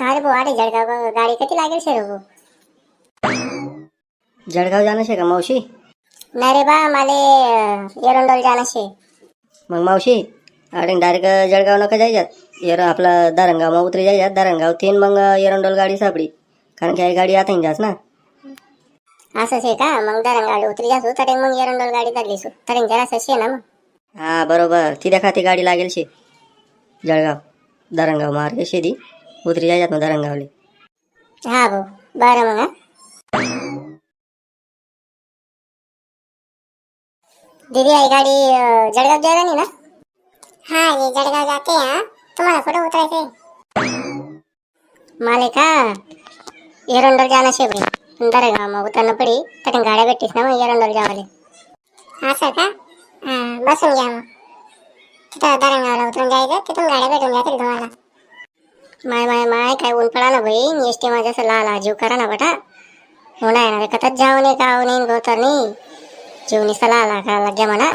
रे भाऊ अरे जळगाव गाडी किती लागेल भाऊ जळगाव जाणं शे का मावशी? नाही रे बा माले एरंडोल जाणं शे. मग मावशी अरे डायरेक्ट जळगाव नका जायच्यात. एर आपलं दारंगाव मग उतरी जायच्यात. दारंगाव तीन मग एरंडोल गाडी सापडी. कारण की गाडी आता जास ना. असंच आहे का? मग दरंग गाडी उतरी जासू तरी मग एरंडोल गाडी धरलीसू तरी जरा असं शे ना मग. हा बरोबर. तिथे खाती गाडी लागेल शे. जळगाव दारंगाव मार्गे शेदी उतरी जायच्यात मग दारंगावले हा भाऊ बरं मग हा दीदी आई गाडी अं, जळगाव जायला नाही ना हा ये जळगाव जाते हा तुम्हाला कुठं उतरायचंय माले का एरंडोल जाणं शे दरेगाव मग उतरणं पडी तरी गाड्या भेटतीस ना मग एरंडोल जावाले असं का हा बसून घ्या मग तिथं दरंगावला उतरून जायचं तिथून गाड्या भेटून जातील तुम्हाला माय माय माय काय ऊन पडा ना बहीण. एस टी माझ्या असं लाला जीव करा ना बटा. होणार ना कथाच जाऊ नये गाव नाही गोतर नाही जीव निसा लाला का लाग्या म्हणा.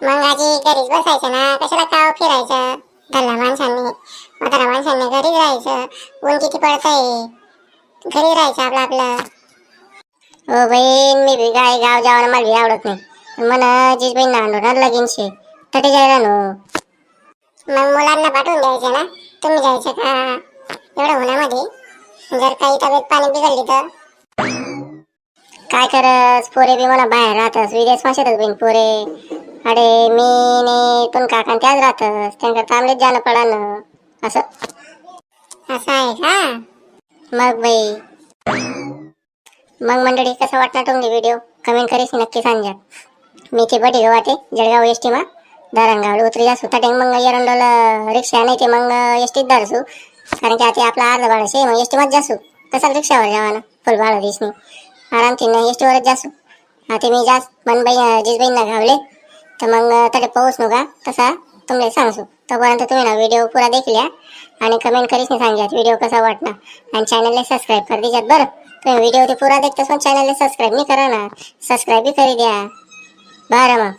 मग आजी घरीच बसायचं ना? कशाला गाव फिरायचं? धरला माणसांनी. म्हातारा माणसांनी घरीच राहायचं. ऊन किती पडतंय? घरी राहायचं आपलं आपलं. हो बहीण मी बी गाय गाव जावं मला बी आवडत नाही. मला जीज बहीण नांदवणार लगीन शे तटे जायला नो. मग मुलांना पाठवून द्यायचं ना? तुम्ही जायचं का? एवढं उन्हामध्ये? जर काही तब्येत पाणी बिघडली तर? काय करस पोरे बी मला बाहेर राहतस. विदेश माशातच बहीण पोरे. अरे मी ने पण काका न त्याच राहतस. त्यांना तांबडीच जाणं पडान. असं. असं आहे का? मग बाई. मग मंडळी कसं वाटणार तुम्ही व्हिडिओ कमेंट करीस नक्की सांगा मी ते बटी वाटे जळगाव एस टी मा दारंगावला उतरी जासू तटे मग एरंडोल रिक्षा नाही ते मग एसटीत धरसू कारण की आता आपला अर्ध भाडं शे मग एस टीमध्ये जासू. कसा रिक्षावर जावाना फुल भाडं दिसणे आरामची ना एस टीवरच जासू. आता मी जास्त मनबाई जिजबाईंना घावले तर मग तटे पाऊस नका तसा तुम्हाला सांगसू. तोपर्यंत तुम्ही ना व्हिडिओ पुरा देखल्या आणि कमेंट करीस नाही सांगत व्हिडिओ कसा वाटणार आणि चॅनलला सबस्क्राईब कर दीजात बरं. तुम्ही व्हिडिओ ते पुरा देखतास पण चॅनलला सबस्क्राईब नाही करा ना सबस्क्राईबही करी द्या. बरं मग.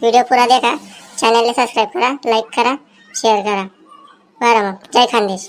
व्हिडिओ पुरा देखा। चॅनलला सबस्क्राईब करा लाईक करा शेअर करा। बरं मग. जय खानदेश.